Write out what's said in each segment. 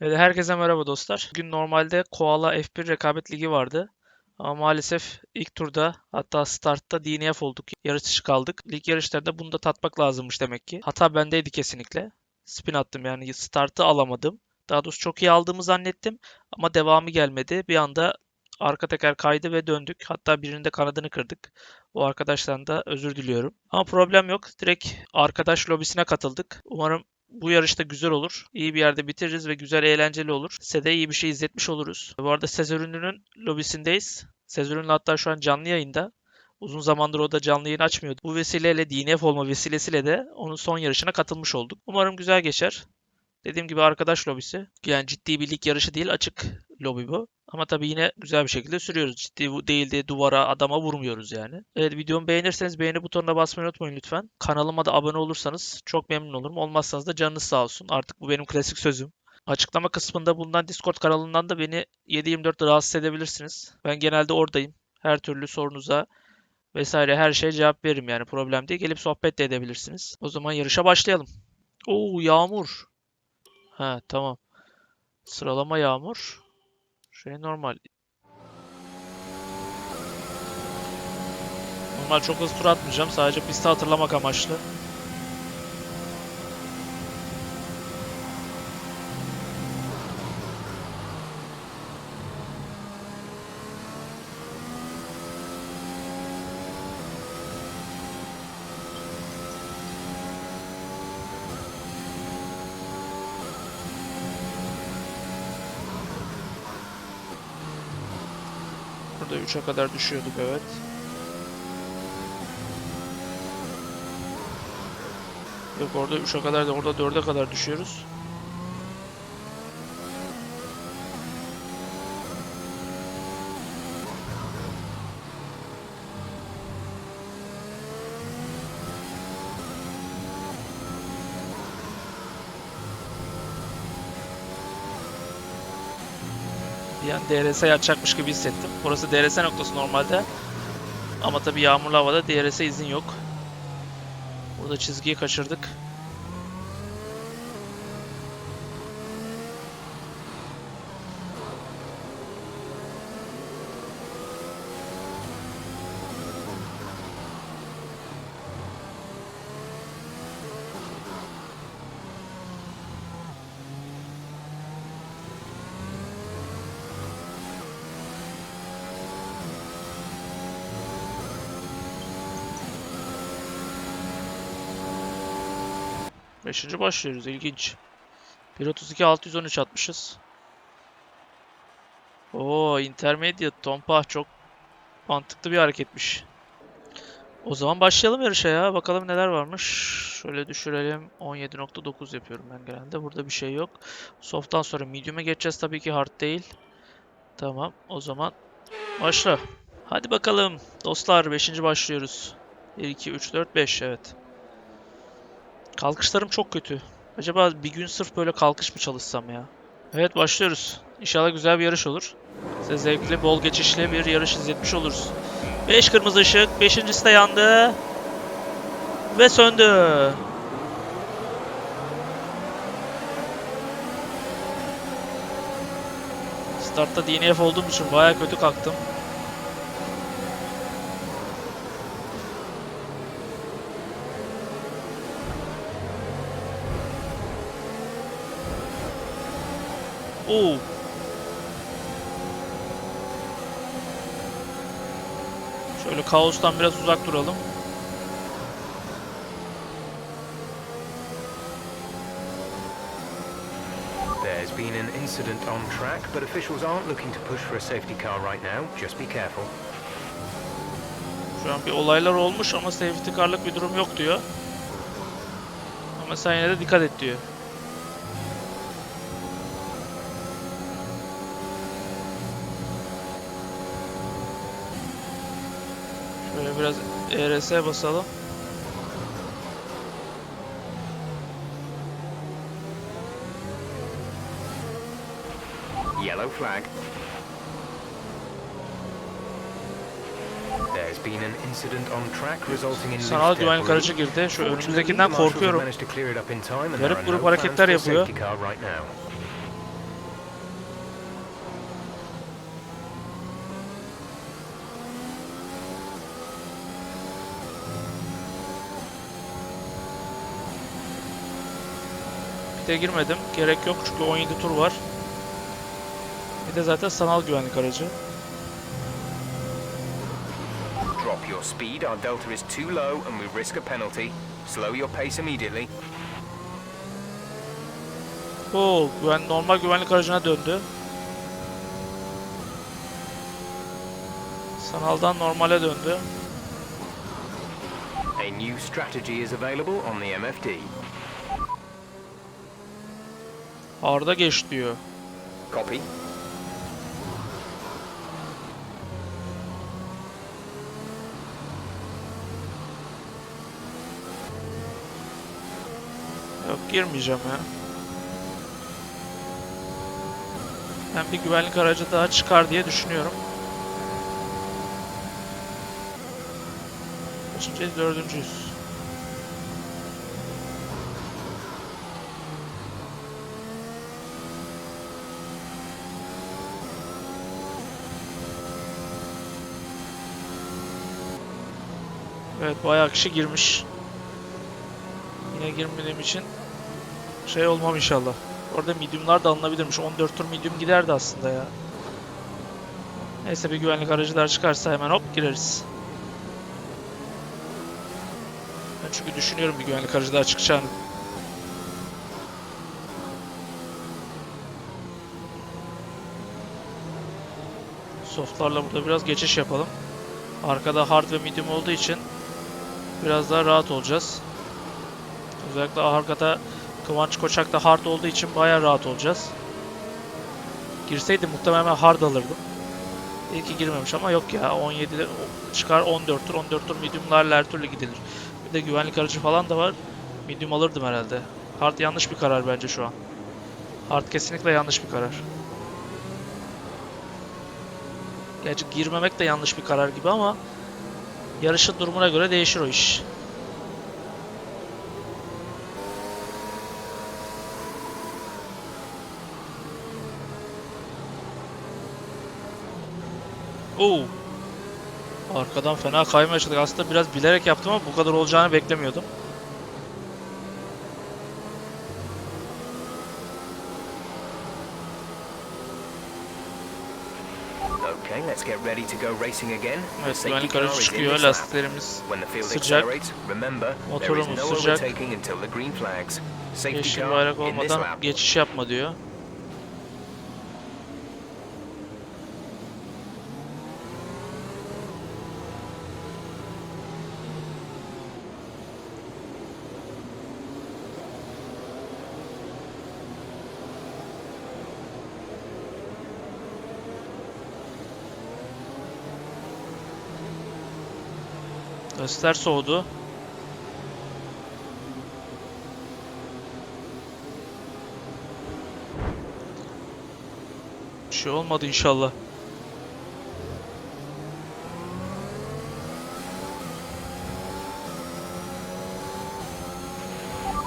Evet, herkese merhaba dostlar. Bugün normalde Koala F1 rekabet ligi vardı. Ama maalesef ilk turda hatta startta DNF olduk. Yarış dışı kaldık. Lig yarışlarında bunu da tatmak lazımmış demek ki. Hata bendeydi kesinlikle. Spin attım yani startı alamadım. Daha doğrusu çok iyi aldığımı zannettim ama devamı gelmedi. Bir anda arka teker kaydı ve döndük. Hatta birinin de kanadını kırdık. O arkadaştan da özür diliyorum. Ama problem yok. Direkt arkadaş lobisine katıldık. Umarım bu yarışta güzel olur. İyi bir yerde bitiririz ve güzel eğlenceli olur. Size iyi bir şey izletmiş oluruz. Bu arada Sezer Ünlü'nün lobisindeyiz. Sezer Ünlü hatta şu an canlı yayında. Uzun zamandır o da canlı yayın açmıyordu. Bu vesileyle DNF olma vesilesiyle de onun son yarışına katılmış olduk. Umarım güzel geçer. Dediğim gibi arkadaş lobisi. Yani ciddi bir lig yarışı değil açık lobi bu. Ama tabii yine güzel bir şekilde sürüyoruz. Ciddi değil de duvara adama vurmuyoruz yani. Evet videomu beğenirseniz beğeni butonuna basmayı unutmayın lütfen. Kanalıma da abone olursanız çok memnun olurum. Olmazsanız da canınız sağ olsun. Artık bu benim klasik sözüm. Açıklama kısmında bulunan Discord kanalından da beni 7/24 rahatsız edebilirsiniz. Ben genelde oradayım. Her türlü sorunuza vesaire her şeye cevap veririm yani problem değil. Gelip sohbet de edebilirsiniz. O zaman yarışa başlayalım. Oo yağmur. Ha tamam. Sıralama yağmur. Şey normal. Normal çok hızlı tur atmayacağım. Sadece pisti hatırlamak amaçlı. Burada 3'e kadar düşüyorduk evet. Yok orada 3'e kadar da orada 4'e kadar düşüyoruz. Bir an DRS açacakmış gibi hissettim. Burası DRS noktası normalde. Ama tabii yağmurlu havada DRS izin yok. Burada çizgiyi kaçırdık. Beşinci başlıyoruz. İlginç. 1.32 613 atmışız. Oo, intermediate Tompa çok mantıklı bir hareketmiş. O zaman başlayalım yarışa ya. Bakalım neler varmış. Şöyle düşürelim. 17.9 yapıyorum ben genelde. Burada bir şey yok. Soft'tan sonra medium'e geçeceğiz tabii ki hard değil. Tamam. O zaman başla. Hadi bakalım. Dostlar 5. başlıyoruz. 1 2 3 4 5 evet. Kalkışlarım çok kötü. Acaba bir gün sırf böyle kalkış mı çalışsam ya? Evet başlıyoruz. İnşallah güzel bir yarış olur. Size zevkli, bol geçişli bir yarış izletmiş oluruz. 5 kırmızı ışık. Beşincisi de yandı. Ve söndü. Startta DNF olduğum için baya kötü kalktım. Oo. Şöyle kaostan biraz uzak duralım. There's been an incident on track, but officials aren't looking to push for a safety car right now. Just be careful. Şu an bir olaylar olmuş ama safety car'lık bir durum yok diyor. Ama sen yine de dikkat et diyor. Şöyle biraz ERS basalım. Yellow flag. There's been an incident on track resulting in Sanal güvenlik aracı girdi. Şu önümüzdekinden korkuyorum. Garip grup hareketler yapıyor. Taktiğe girmedim. Gerek yok çünkü 17 tur var. Bir de zaten sanal güvenlik aracı. Drop your speed, our delta is too low and we risk a penalty. Slow your pace immediately. Oo, güven, normal güvenlik aracına döndü. Sanaldan normale döndü. A new strategy is available on the MFD. Arda geç diyor. Copy. Yok girmeyeceğim ya. Ben bir güvenlik aracı daha çıkar diye düşünüyorum. Kaçıncıyız? Dördüncüyüz. Evet bayağı kişi girmiş. Yine girmediğim için şey olmam inşallah. Orada mediumlar da alınabilirmiş. 14 tur medium giderdi aslında ya. Neyse bir güvenlik aracılar çıkarsa hemen hop gireriz. Ben çünkü düşünüyorum bir güvenlik aracı daha çıkacağını. Softlarla burada biraz geçiş yapalım. Arkada hard ve medium olduğu için biraz daha rahat olacağız. Özellikle arkada Kıvanç Koçak da hard olduğu için bayağı rahat olacağız. Girseydi muhtemelen hard alırdım. İyi ki girmemiş ama yok ya 17'de çıkar 14 tur 14 tur mediumlarla her türlü gidilir. Bir de güvenlik aracı falan da var. Medium alırdım herhalde. Hard yanlış bir karar bence şu an. Hard kesinlikle yanlış bir karar. Gerçi girmemek de yanlış bir karar gibi ama yarışın durumuna göre değişir o iş. Oo. Arkadan fena kaymaya başladık. Aslında biraz bilerek yaptım ama bu kadar olacağını beklemiyordum. Okay, let's get ready to go racing again. Evet, güvenlik aracı çıkıyor. Lastiklerimiz When the field sıcak. accelerates, remember there is Motorumuz no sıcak. overtaking until the green flags. Safety yeşil bayrak olmadan geçiş yapma diyor. Göster soğudu. Bir şey olmadı inşallah.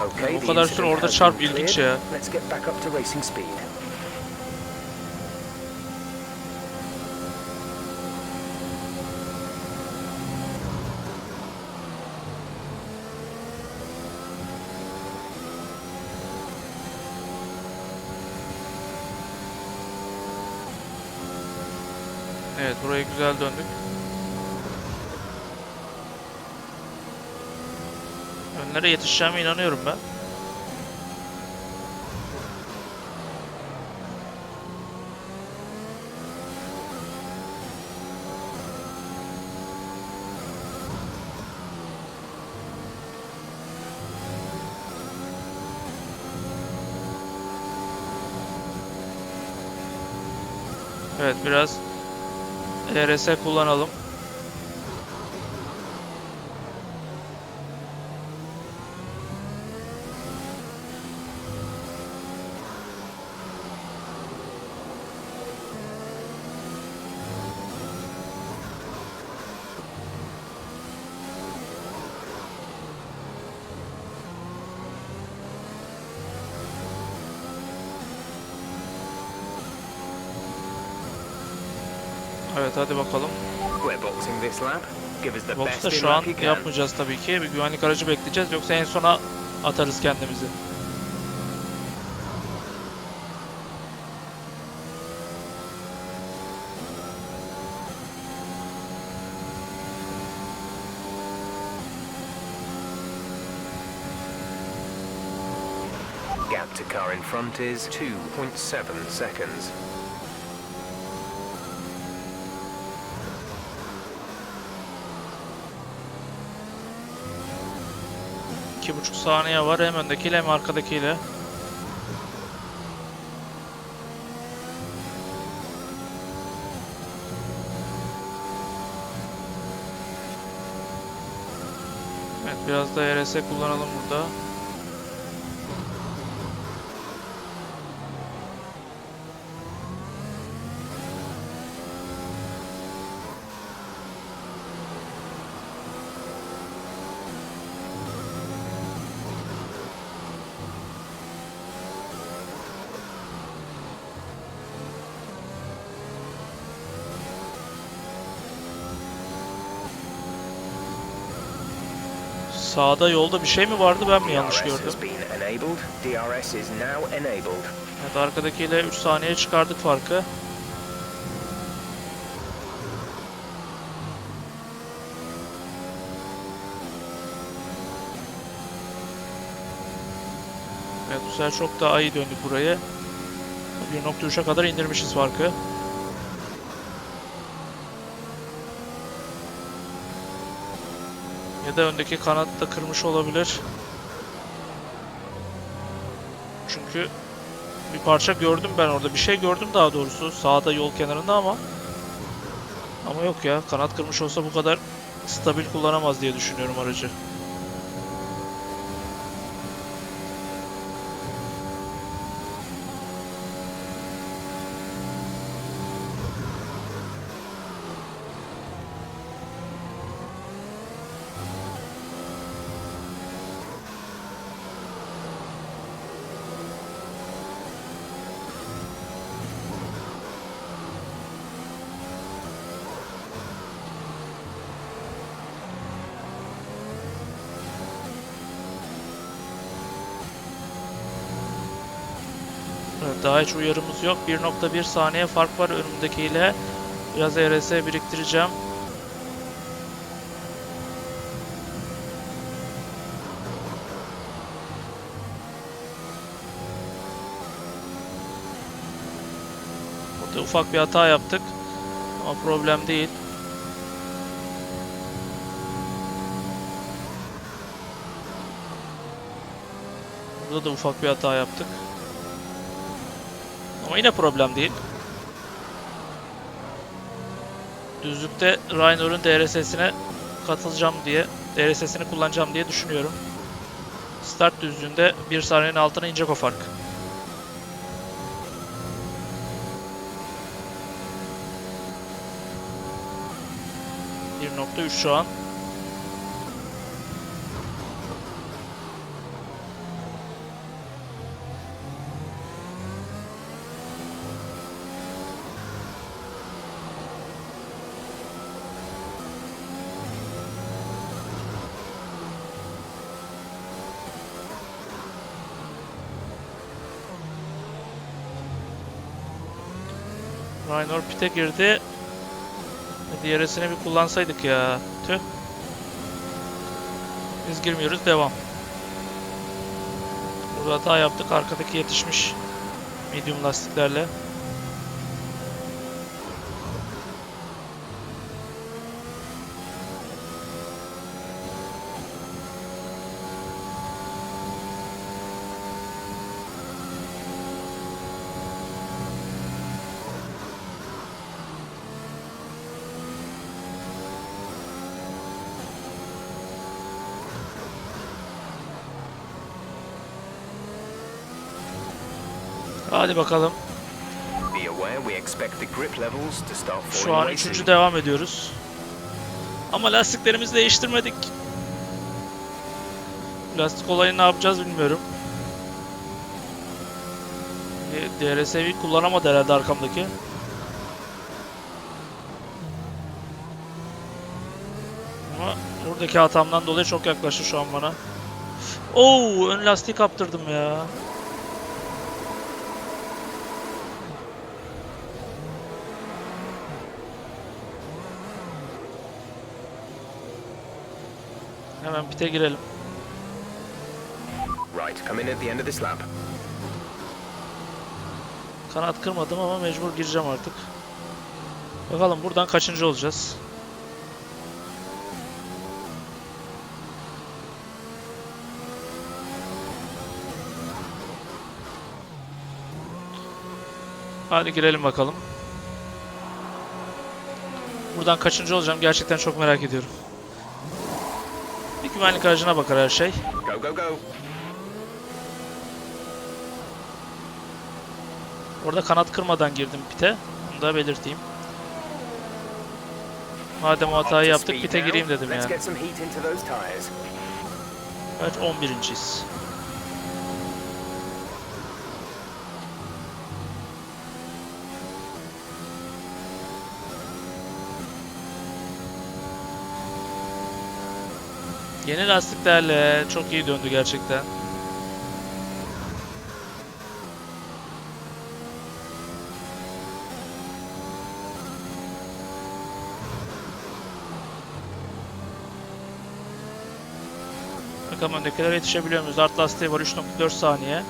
Okay, Bu kadar süre orada çarp ilginç cleared. ya. Let's get back up to racing speed. Evet buraya güzel döndük. Önlere yetişeceğime inanıyorum ben. Evet biraz ERS kullanalım. Evet hadi bakalım. Box'ta şu an yapmayacağız tabii ki. Bir güvenlik aracı bekleyeceğiz. Yoksa en sona atarız kendimizi. Gap to car in front is 2.7 seconds. İki buçuk saniye var hem öndekiyle hem arkadakiyle. Evet biraz da RS kullanalım burada. Sağda yolda bir şey mi vardı ben mi yanlış gördüm? Evet arkadakiyle 3 saniye çıkardık farkı. Evet bu sefer çok daha iyi döndük burayı. 1.3'e kadar indirmişiz farkı. Ya da öndeki kanat da kırmış olabilir. Çünkü bir parça gördüm ben orada. Bir şey gördüm daha doğrusu. Sağda yol kenarında ama. Ama yok ya. Kanat kırmış olsa bu kadar stabil kullanamaz diye düşünüyorum aracı. Daha hiç uyarımız yok. 1.1 saniye fark var önümdekiyle. Biraz RS biriktireceğim. Burada ufak bir hata yaptık. Ama problem değil. Burada da ufak bir hata yaptık. Ama yine problem değil. Düzlükte Rhinor'un DRS'sine katılacağım diye, DRS'sini kullanacağım diye düşünüyorum. Start düzlüğünde bir saniyenin altına inecek o fark. Şu an. Raynor pite girdi. DRS'ini bir kullansaydık ya. Tüh. Biz girmiyoruz. Devam. Burada hata yaptık. Arkadaki yetişmiş. Medium lastiklerle. Hadi bakalım. Be aware we expect the grip levels to start Şu an üçüncü devam ediyoruz. Ama lastiklerimizi değiştirmedik. Lastik olayını ne yapacağız bilmiyorum. Bir DRS'yi kullanamadı herhalde arkamdaki. Ama buradaki hatamdan dolayı çok yaklaştı şu an bana. Oo, ön lastiği kaptırdım ya. Hemen pite girelim. Right, come in at the end of this lap. Kanat kırmadım ama mecbur gireceğim artık. Bakalım buradan kaçıncı olacağız? Hadi girelim bakalım. Buradan kaçıncı olacağım gerçekten çok merak ediyorum. Bir güvenlik aracına bakar her şey. Go, go, go. Orada kanat kırmadan girdim pite. Bunu da belirteyim. Madem o hatayı yaptık pite gireyim dedim yani. Kaç? 11.yiz. Yeni lastiklerle çok iyi döndü gerçekten. Bakalım öndekilere yetişebiliyor muyuz? Art lastiği var 3.4 saniye.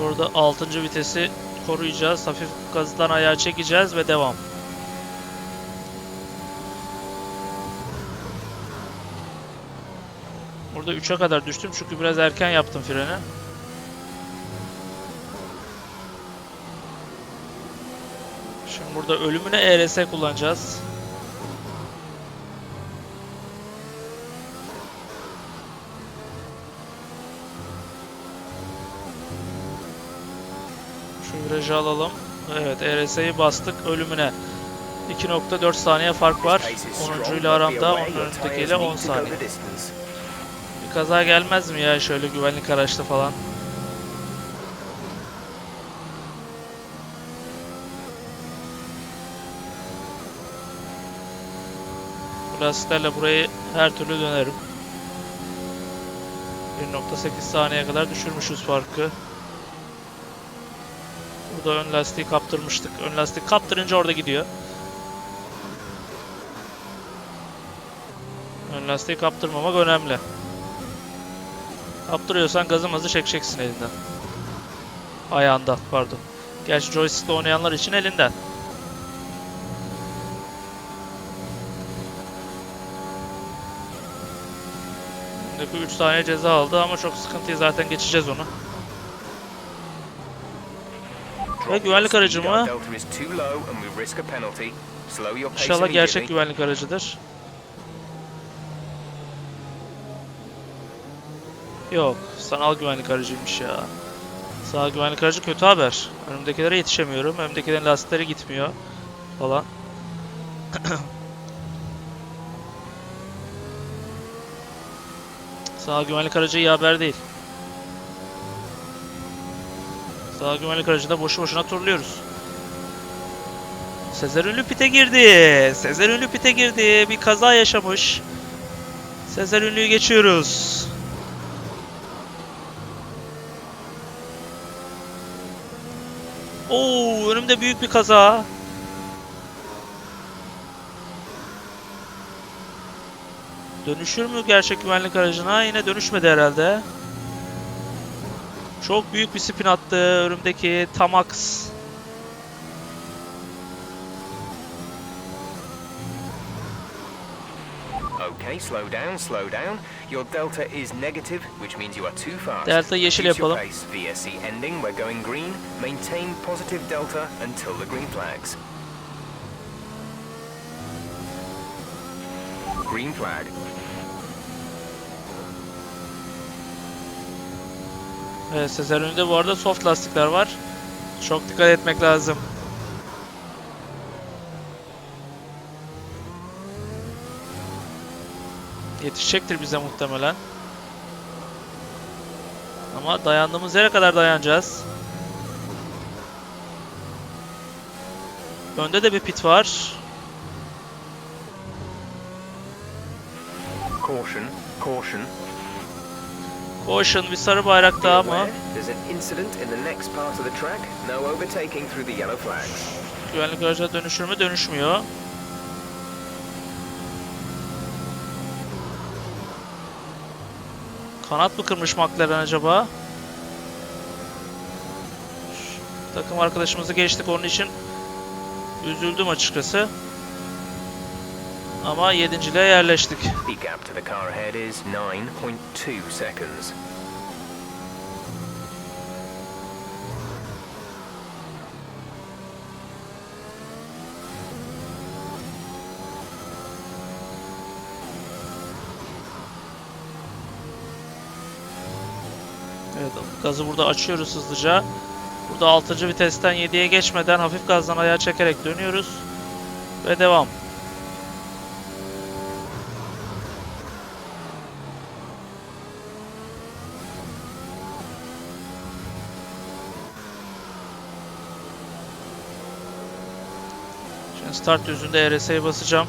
Orada 6. vitesi koruyacağız. Hafif gazdan ayağa çekeceğiz ve devam. Burada 3'e kadar düştüm çünkü biraz erken yaptım freni. Şimdi burada ölümüne ERS kullanacağız. Şu virajı alalım. Evet ERS'yi bastık ölümüne. 2.4 saniye fark var. Pace is strong, 10. ile aramda, aware onun your önündekiyle tires 10 need to go saniye. Bir kaza gelmez mi ya şöyle güvenlik araçta falan? Lastiklerle burayı her türlü dönerim. 1.8 saniyeye kadar düşürmüşüz farkı. Burada ön lastiği kaptırmıştık. Ön lastik kaptırınca orada gidiyor. Ön lastiği kaptırmamak önemli. Kaptırıyorsan gazı mazı çekeceksin elinden. Ayağından pardon. Gerçi joystickle oynayanlar için elinden. Şimdi 3 saniye ceza aldı ama çok sıkıntıyı zaten geçeceğiz onu. Ve güvenlik aracı mı? İnşallah gerçek güvenlik aracıdır. Yok, sanal güvenlik aracıymış ya. Sanal güvenlik aracı kötü haber. Önümdekilere yetişemiyorum. Önümdekilerin lastikleri gitmiyor falan. Sanal güvenlik aracı iyi haber değil. Sanal güvenlik aracında boşu boşuna turluyoruz. Sezer Ünlü pite girdi. Sezer Ünlü pite girdi. Bir kaza yaşamış. Sezer Ünlü'yü geçiyoruz. Oo, önümde büyük bir kaza. Dönüşür mü gerçek güvenlik aracına? Yine dönüşmedi herhalde. Çok büyük bir spin attı önümdeki Tamax. Okay, slow down, slow down. Your delta is negative, which means you are too fast. Delta yeşil yapalım. pace. VSC ending, we're going green. Maintain positive delta until the green flags. Green flag. Evet, Sezer önünde bu arada soft lastikler var. Çok dikkat etmek lazım. Yetişecektir bize muhtemelen. Ama dayandığımız yere kadar dayanacağız. Önde de bir pit var. Caution, caution. Caution bir sarı bayrak daha ama güvenlik aracına dönüşür mü? Dönüşmüyor. Kanat mı kırmış McLaren acaba? Takım arkadaşımızı geçtik onun için üzüldüm açıkçası. Ama yedinciliğe yerleştik. The gap to the car ahead is 9.2 seconds. Evet gazı burada açıyoruz hızlıca. Burada 6. vitesten 7'ye geçmeden hafif gazdan ayağa çekerek dönüyoruz. Ve devam. Şimdi start düzünde RS'ye basacağım.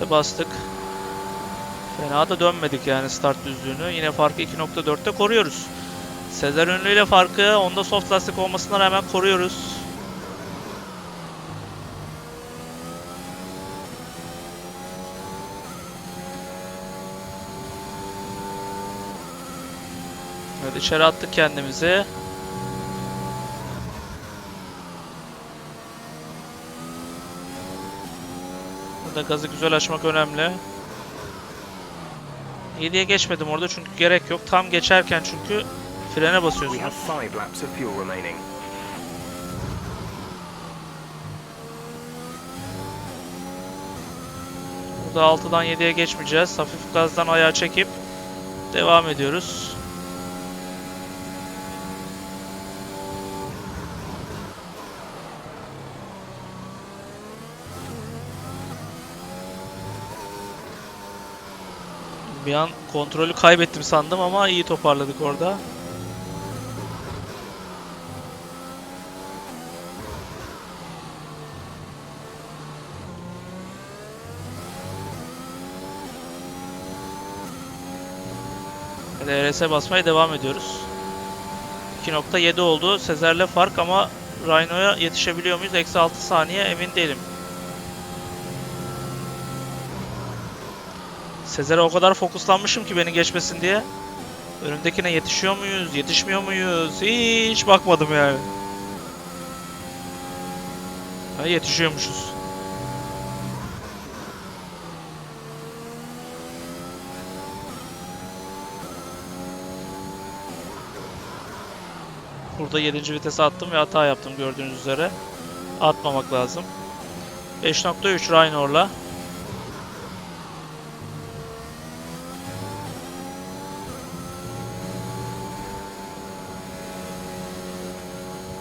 Ve bastık. Fena da dönmedik yani start düzlüğünü. Yine farkı 2.4'te koruyoruz. Sezer Ünlü farkı onda soft lastik olmasına rağmen koruyoruz. Evet içeri attık kendimizi. Burada gazı güzel açmak önemli. 7'ye geçmedim orada çünkü gerek yok. Tam geçerken çünkü frene basıyorsunuz. Burada 6'dan 7'ye geçmeyeceğiz. Hafif gazdan ayağa çekip devam ediyoruz. Bir an kontrolü kaybettim sandım ama iyi toparladık orada. DRS'e basmaya devam ediyoruz. 2.7 oldu. Sezer'le fark ama Rhino'ya yetişebiliyor muyuz? Eksi 6 saniye emin değilim. Sezer'e o kadar fokuslanmışım ki beni geçmesin diye. Önümdekine yetişiyor muyuz? Yetişmiyor muyuz? Hiç bakmadım yani. Ha, yetişiyormuşuz. Burada 7. vitese attım ve hata yaptım gördüğünüz üzere. Atmamak lazım. 5.3 Rhinor'la.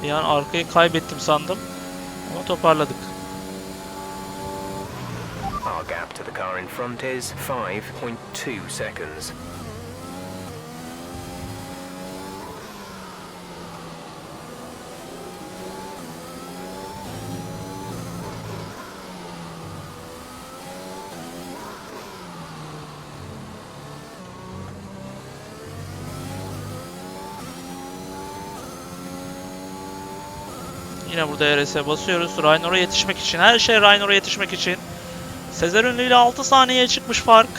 Bir an arkayı kaybettim sandım. Ama toparladık. Our gap to the car in front is 5.2 seconds. Yine burada RS'e basıyoruz. Rhinor'a yetişmek için. Her şey Rhinor'a yetişmek için. Sezer Ünlü ile 6 saniyeye çıkmış fark.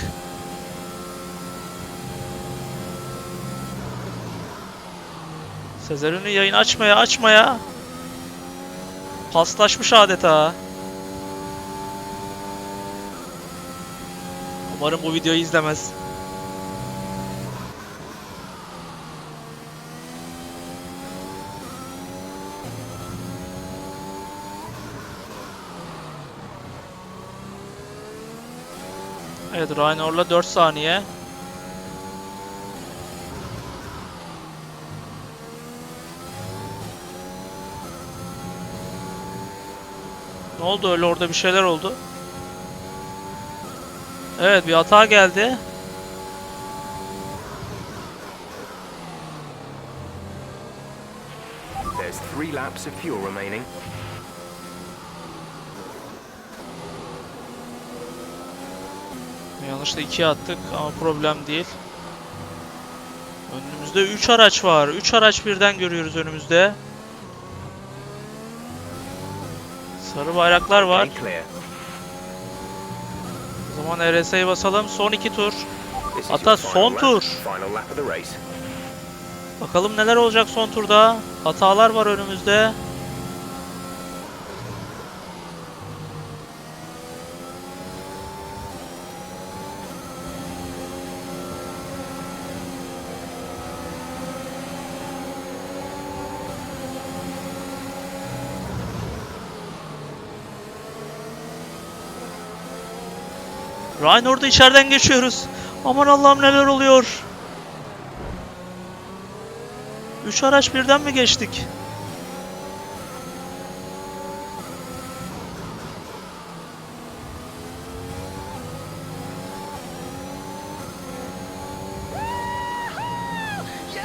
Sezer Ünlü yayın açmaya açmaya. Paslaşmış adeta. Umarım bu videoyu izlemez. Evet Rhinor'la 4 saniye. Ne oldu öyle orada bir şeyler oldu. Evet bir hata geldi. There's three laps of fuel remaining. Yanlışla 2'ye attık ama problem değil. Önümüzde Önümüzde 3 araç var. 3 araç birden görüyoruz önümüzde. Sarı bayraklar var. O zaman RS'ye basalım. Son 2 tur. Hatta son tur. Bakalım neler olacak son turda. Hatalar var önümüzde. Ryan orada içeriden geçiyoruz. Aman Allah'ım neler oluyor. Üç araç birden mi geçtik?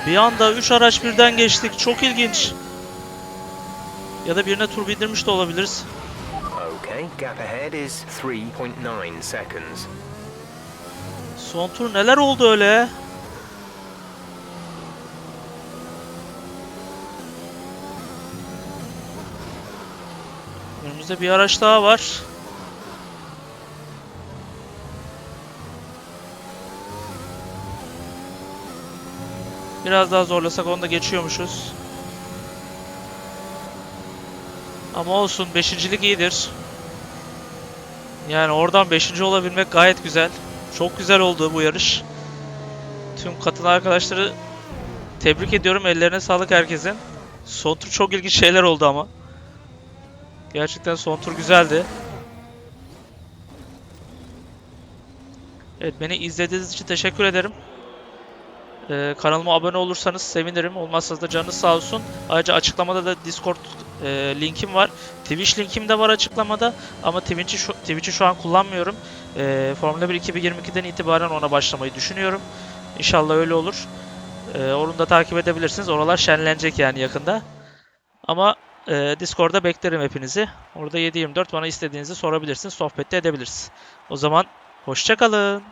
Bir anda üç araç birden geçtik. Çok ilginç. Ya da birine tur bindirmiş de olabiliriz. Okay, gap ahead is 3.9 seconds. Son tur neler oldu öyle? Önümüzde bir araç daha var. Biraz daha zorlasak onu da geçiyormuşuz. Ama olsun beşincilik iyidir. Yani oradan beşinci olabilmek gayet güzel. Çok güzel oldu bu yarış. Tüm katılan arkadaşları tebrik ediyorum. Ellerine sağlık herkesin. Son tur çok ilginç şeyler oldu ama. Gerçekten son tur güzeldi. Evet beni izlediğiniz için teşekkür ederim. Ee, kanalıma abone olursanız sevinirim. Olmazsa da canınız sağ olsun. Ayrıca açıklamada da Discord e, linkim var. Twitch linkim de var açıklamada. Ama Twitch'i şu, Twitch'i şu an kullanmıyorum. E, Formula 1 2022'den itibaren ona başlamayı düşünüyorum. İnşallah öyle olur. E, onu da takip edebilirsiniz. Oralar şenlenecek yani yakında. Ama e, Discord'da beklerim hepinizi. Orada 7/24 bana istediğinizi sorabilirsiniz. Sohbet de edebiliriz. O zaman hoşçakalın.